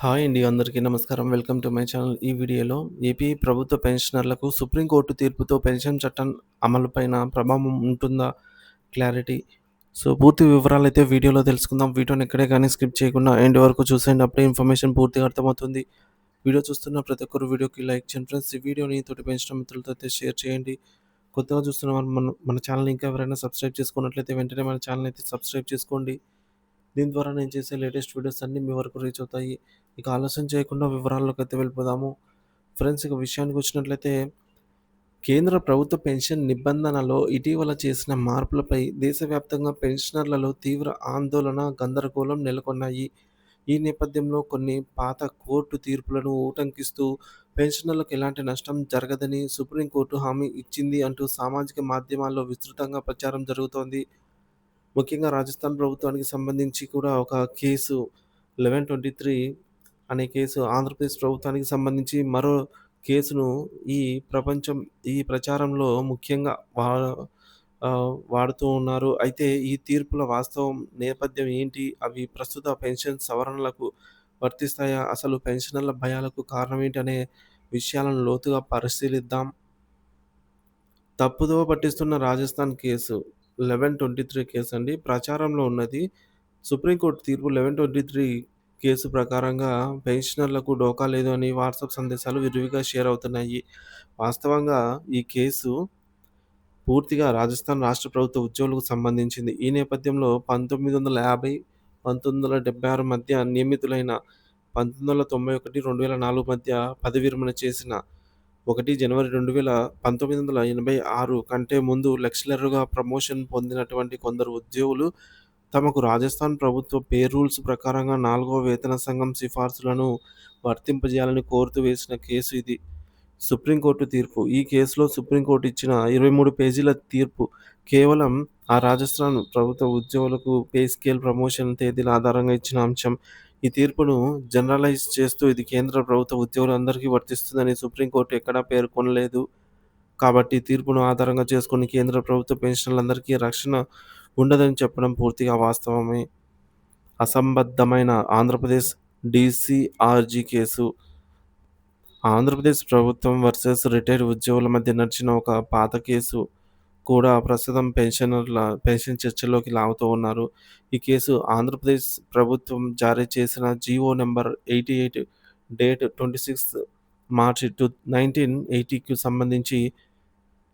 Hi అండి. అందరికీ నమస్కారం. Welcome to my channel. ఈ వీడియోలో ఏపీ ప్రభుత్వ పెన్షనర్లకు సుప్రీంకోర్టు తీర్పుతో పెన్షన్ చట్టం అమలుపైన ప్రభావం ఉంటుందా? క్లారిటీ. సో, పూర్తి వివరాలు అయితే వీడియోలో తెలుసుకుందాం. వీడియోని ఎక్కడే కానీ స్కిప్ చేయకుండా ఎండ్ వరకు చూసేయండి. అప్పుడే ఇన్ఫర్మేషన్ పూర్తిగా అర్థమవుతుంది. వీడియో చూస్తున్న ప్రతి ఒక్కరు వీడియోకి లైక్ చేయండి ఫ్రెండ్స్. ఈ వీడియోని తోటి పెంచిన మిత్రులతో అయితే షేర్ చేయండి. కొత్తగా చూస్తున్న వారు మన మన ఛానల్ ఇంకా ఎవరైనా సబ్స్క్రైబ్ చేసుకున్నట్లయితే వెంటనే మన ఛానల్ అయితే సబ్స్క్రైబ్ చేసుకోండి. దీని ద్వారా నేను చేసే లేటెస్ట్ వీడియోస్ అన్నీ మీ వరకు రీచ్ అవుతాయి. ఇక ఆలస్యం చేయకుండా వివరాల్లోకైతే వెళ్ళిపోదాము. ఫ్రెండ్స్ ఇక విషయానికి వచ్చినట్లయితే కేంద్ర ప్రభుత్వ పెన్షన్ నిబంధనలో ఇటీవల చేసిన మార్పులపై దేశవ్యాప్తంగా పెన్షనర్లలో తీవ్ర ఆందోళన, గందరగోళం నెలకొన్నాయి. ఈ నేపథ్యంలో కొన్ని పాత కోర్టు తీర్పులను ఊటంకిస్తూ పెన్షనర్లకు ఎలాంటి నష్టం జరగదని సుప్రీంకోర్టు హామీ ఇచ్చింది అంటూ సామాజిక మాధ్యమాల్లో విస్తృతంగా ప్రచారం జరుగుతోంది. ముఖ్యంగా రాజస్థాన్ ప్రభుత్వానికి సంబంధించి కూడా ఒక కేసు 1123 అనే కేసు ఆంధ్రప్రదేశ్ ప్రభుత్వానికి సంబంధించి మరో కేసును ఈ ప్రపంచం ఈ ప్రచారంలో ముఖ్యంగా వా వాడుతూ ఉన్నారు. అయితే ఈ తీర్పుల వాస్తవం నేపథ్యం ఏంటి? అవి ప్రస్తుత పెన్షన్ సవరణలకు వర్తిస్తాయా? అసలు పెన్షనర్ల భయాలకు కారణం అనే విషయాలను లోతుగా పరిశీలిద్దాం. తప్పుదోవ పట్టిస్తున్న రాజస్థాన్ కేసు 1123 కేసు అండి. ప్రచారంలో ఉన్నది. సుప్రీంకోర్టు తీర్పు 1123 కేసు ప్రకారంగా పెన్షనర్లకు డోకా లేదు అని వాట్సాప్ సందేశాలు విరివిగా షేర్ అవుతున్నాయి. వాస్తవంగా ఈ కేసు పూర్తిగా రాజస్థాన్ రాష్ట్ర ప్రభుత్వ ఉద్యోగులకు సంబంధించింది. ఈ నేపథ్యంలో 1950, 1976 మధ్య నియమితులైన 1991, 2004 మధ్య పదవి విరమణ చేసిన ఒకటి జనవరి 2000 1986 కంటే ముందు లెక్చరర్‌గా ప్రమోషన్ పొందినటువంటి కొందరు ఉద్యోగులు తమకు రాజస్థాన్ ప్రభుత్వ పే రూల్స్ ప్రకారంగా నాలుగో వేతన సంఘం సిఫార్సులను వర్తింపజేయాలని కోరుతూ వేసిన కేసు ఇది. సుప్రీంకోర్టు తీర్పు. ఈ కేసులో సుప్రీంకోర్టు ఇచ్చిన 23 పేజీల తీర్పు కేవలం ఆ రాజస్థాన్ ప్రభుత్వ ఉద్యోగులకు పే స్కేల్ ప్రమోషన్ తేదీల ఆధారంగా ఇచ్చిన అంశం. ఈ తీర్పును జనరలైజ్ చేస్తూ ఇది కేంద్ర ప్రభుత్వ ఉద్యోగులందరికీ వర్తిస్తుందని సుప్రీంకోర్టు ఎక్కడా పేర్కొనలేదు. కాబట్టి తీర్పును ఆధారంగా చేసుకుని కేంద్ర ప్రభుత్వ పెన్షన్లందరికీ రక్షణ ఉండదని చెప్పడం పూర్తిగా వాస్తవమే. అసంబద్ధమైన ఆంధ్రప్రదేశ్ డీసీఆర్‌జీ కేసు. ఆంధ్రప్రదేశ్ ప్రభుత్వం వర్సెస్ రిటైర్డ్ ఉద్యోగుల మధ్య నడిచిన ఒక పాత కేసు కూడా ప్రస్తుతం పెన్షనర్ల పెన్షన్ చర్చలోకి లాగుతూ ఉన్నారు. ఈ కేసు ఆంధ్రప్రదేశ్ ప్రభుత్వం జారీ చేసిన GO number eighty eight date 26 March to 1980కి సంబంధించి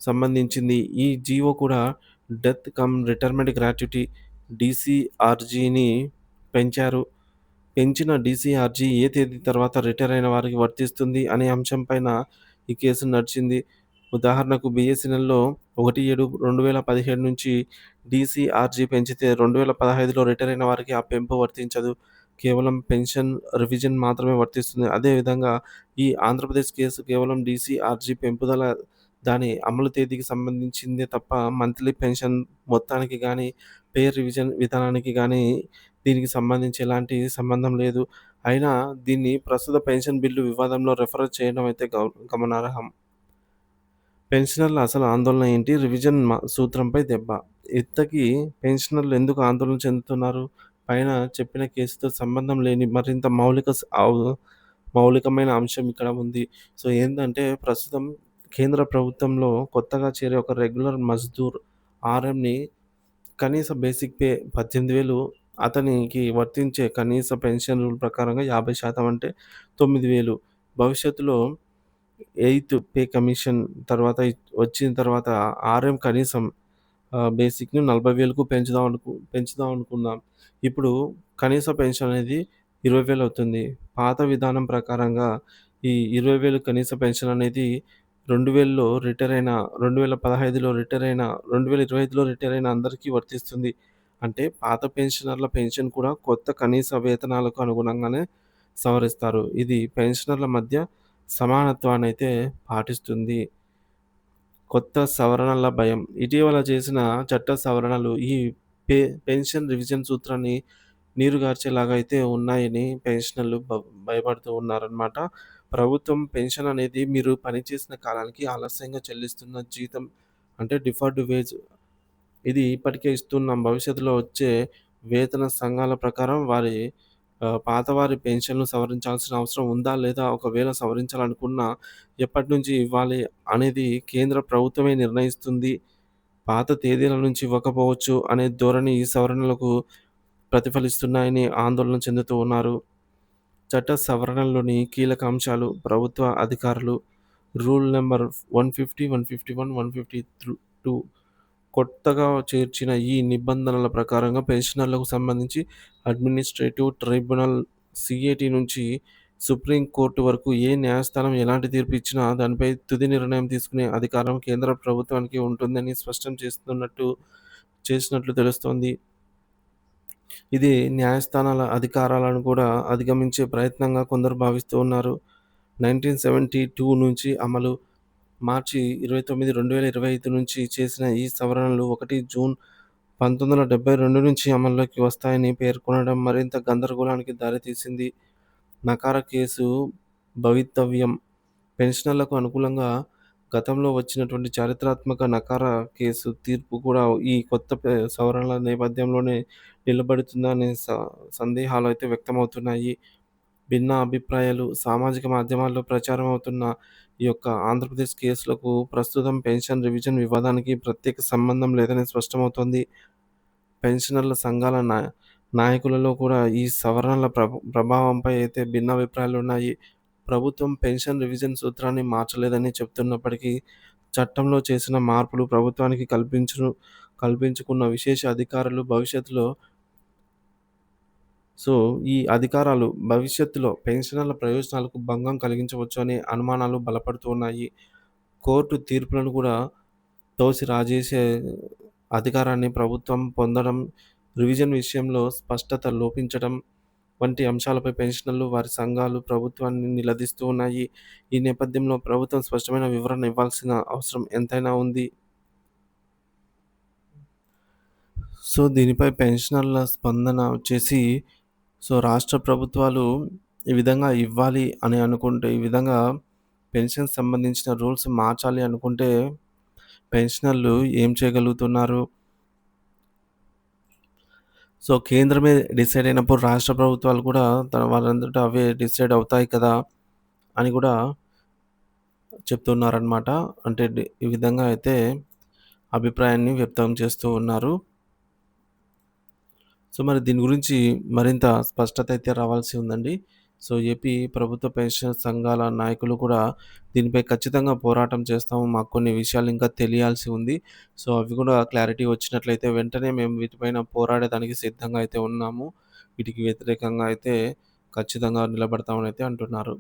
సంబంధించింది. ఈ జీవో కూడా డెత్ కమ్ రిటైర్మెంట్ గ్రాట్యుటీ డీసీఆర్‌జీని పెంచారు. పెంచిన డీసీఆర్‌జీ ఏ తేదీ తర్వాత రిటైర్ అయిన వారికి వర్తిస్తుంది అనే అంశంపైన ఈ కేసు నడిచింది. ఉదాహరణకు బిఎస్ఎన్ఎల్లో ఒకటి ఏడు రెండు వేల పదిహేడు నుంచి డీసీఆర్‌జీ పెంచితే 2015లో రిటైర్ అయిన వారికి ఆ పెంపు వర్తించదు. కేవలం పెన్షన్ రివిజన్ మాత్రమే వర్తిస్తుంది. అదే విధంగా ఈ ఆంధ్రప్రదేశ్ కేసు కేవలం డీసీఆర్‌జీ పెంపుదల దాని అమలు తేదీకి సంబంధించిందే తప్ప మంత్లీ పెన్షన్ మొత్తానికి కానీ పే రివిజన్ విధానానికి కానీ దీనికి సంబంధించి ఎలాంటి సంబంధం లేదు. అయినా దీన్ని ప్రస్తుత పెన్షన్ బిల్లు వివాదంలో రెఫర్ చేయడం అయితే గమనార్హం. పెన్షనర్ల అసలు ఆందోళన ఏంటి? రివిజన్ మ సూత్రంపై దెబ్బ. ఇంతకీ పెన్షనర్లు ఎందుకు ఆందోళన చెందుతున్నారు? పైన చెప్పిన కేసుతో సంబంధం లేని మరింత మౌలిక స్ మౌలికమైన అంశం ఇక్కడ ఉంది. సో, ఏందంటే ప్రస్తుతం కేంద్ర ప్రభుత్వంలో కొత్తగా చేరే ఒక రెగ్యులర్ మజ్దూర్ ఆర్ఎంని కనీస బేసిక్ పే 18,000 అతనికి వర్తించే కనీస పెన్షన్ రూల్ ప్రకారంగా 50% అంటే 9,000 భవిష్యత్తులో ఎయిత్ పే కమిషన్ తర్వాత వచ్చిన తర్వాత ఆర్ఎం కనీసం బేసిక్ని నలభై వేలకు పెంచుదాం అనుకు పెంచుదాం అనుకుందాం. ఇప్పుడు కనీస పెన్షన్ అనేది ఇరవై వేలు అవుతుంది. పాత విధానం ప్రకారంగా ఈ ఇరవై వేలు కనీస పెన్షన్ అనేది 2000లో రిటైర్ అయిన 2015లో రిటైర్ అయిన 2025లో రిటైర్ అయిన అందరికీ వర్తిస్తుంది. అంటే పాత పెన్షనర్ల పెన్షన్ కూడా కొత్త కనీస వేతనాలకు అనుగుణంగానే సవరిస్తారు. ఇది పెన్షనర్ల మధ్య సమానత్వాన్ని అయితే పాటిస్తుంది. కొత్త సవరణల భయం. ఇటీవల చేసిన చట్ట సవరణలు ఈ పే పెన్షన్ రివిజన్ సూత్రాన్ని నీరుగార్చేలాగా అయితే ఉన్నాయని పెన్షనర్లు భయపడుతూ ఉన్నారనమాట. ప్రభుత్వం పెన్షన్ అనేది మీరు పనిచేసిన కాలానికి ఆలస్యంగా చెల్లిస్తున్న జీతం అంటే డిఫర్డ్ వేజ్ ఇది ఇప్పటికే ఇస్తున్నాం. భవిష్యత్తులో వచ్చే వేతన సంఘాల ప్రకారం వారి పాతవారి పెన్షన్‌లు సవరించాల్సిన అవసరం ఉందా? లేదా? ఒకవేళ సవరించాలనుకున్నా ఎప్పటి నుంచి ఇవ్వాలి అనేది కేంద్ర ప్రభుత్వమే నిర్ణయిస్తుంది. పాత తేదీల నుంచి ఇవ్వకపోవచ్చు అనే ధోరణి ఈ సవరణలకు ప్రతిఫలిస్తున్నాయని ఆందోళన చెందుతూ ఉన్నారు. చట్ట సవరణలోని కీలక అంశాలు ప్రభుత్వ అధికారులు రూల్ నంబర్ 150, 151, 152 కొత్తగా చేర్చిన ఈ నిబంధనల ప్రకారంగా పెన్షనర్లకు సంబంధించి అడ్మినిస్ట్రేటివ్ ట్రైబ్యునల్ సీఏటీ నుంచి సుప్రీం కోర్టు వరకు ఏ న్యాయస్థానం ఎలాంటి తీర్పు ఇచ్చినా దానిపై తుది నిర్ణయం తీసుకునే అధికారం కేంద్ర ప్రభుత్వానికి ఉంటుందని స్పష్టం చేస్తున్నట్టు చేసినట్లు తెలుస్తోంది. ఇది న్యాయస్థానాల అధికారాలను కూడా అధిగమించే ప్రయత్నంగా కొందరు భావిస్తూ ఉన్నారు. 1972 నుంచి అమలు మార్చి 29, 2025 నుంచి చేసిన ఈ సవరణలు ఒకటి జూన్ 1972 నుంచి అమల్లోకి వస్తాయని పేర్కొనడం మరింత గందరగోళానికి దారితీసింది. నకార కేసు భవితవ్యం పెన్షనర్లకు అనుకూలంగా గతంలో వచ్చినటువంటి చారిత్రాత్మక నకార కేసు తీర్పు కూడా ఈ కొత్త సవరణల నేపథ్యంలోనే నిలబడుతుందనే స సందేహాలు అయితే వ్యక్తమవుతున్నాయి. భిన్న అభిప్రాయాలు సామాజిక మాధ్యమాల్లో ప్రచారం అవుతున్న ఈ యొక్క ఆంధ్రప్రదేశ్ కేసులకు ప్రస్తుతం పెన్షన్ రివిజన్ వివాదానికి ప్రత్యేక సంబంధం లేదని స్పష్టమవుతోంది. పెన్షనర్ల సంఘాల నా నాయకులలో కూడా ఈ సవరణల ప్రభ ప్రభావంపై అయితే భిన్న అభిప్రాయాలు ఉన్నాయి ప్రభుత్వం పెన్షన్ రివిజన్ సూత్రాన్ని మార్చలేదని చెప్తున్నప్పటికీ చట్టంలో చేసిన మార్పులు ప్రభుత్వానికి కల్పించును కల్పించుకున్న విశేష అధికారులు భవిష్యత్తులో సో, ఈ అధికారాలు భవిష్యత్తులో పెన్షనర్ల ప్రయోజనాలకు భంగం కలిగించవచ్చు అనే అనుమానాలు బలపడుతూ ఉన్నాయి. కోర్టు తీర్పులను కూడా తోసి రాజేసే అధికారాన్ని ప్రభుత్వం పొందడం, రివిజన్ విషయంలో స్పష్టత లోపించడం వంటి అంశాలపై పెన్షనర్లు, వారి సంఘాలు ప్రభుత్వాన్ని నిలదీస్తూ ఉన్నాయి. ఈ నేపథ్యంలో ప్రభుత్వం స్పష్టమైన వివరణ ఇవ్వాల్సిన అవసరం ఎంతైనా ఉంది. సో, దీనిపై పెన్షనర్ల స్పందన వచ్చేసి సో, రాష్ట్ర ప్రభుత్వాలు ఈ విధంగా ఇవ్వాలి అని అనుకుంటే ఈ విధంగా పెన్షన్‌కి సంబంధించిన రూల్స్ మార్చాలి అనుకుంటే పెన్షనర్లు ఏం చేయగలుగుతున్నారు? సో, కేంద్రమే డిసైడ్ అయినప్పుడు రాష్ట్ర ప్రభుత్వాలు కూడా తన వాళ్ళందరూ అవే డిసైడ్ అవుతాయి కదా! అని కూడా చెప్తున్నారనమాట. అంటే ఈ విధంగా అయితే అభిప్రాయాన్ని వ్యక్తం చేస్తూ ఉన్నారు. సో, మరి దీని గురించి మరింత స్పష్టత అయితే రావాల్సి ఉందండి. సో, ఏపీ ప్రభుత్వ పెన్షన్ సంఘాల నాయకులు కూడా దీనిపై ఖచ్చితంగా పోరాటం చేస్తాము. మాకు కొన్ని విషయాలు ఇంకా తెలియాల్సి ఉంది. సో, అవి కూడా క్లారిటీ వచ్చినట్లయితే వెంటనే మేము వీటిపైన పోరాడేదానికి సిద్ధంగా అయితే ఉన్నాము. వీటికి వ్యతిరేకంగా అయితే ఖచ్చితంగా నిలబడతామని అయితే అంటున్నారు.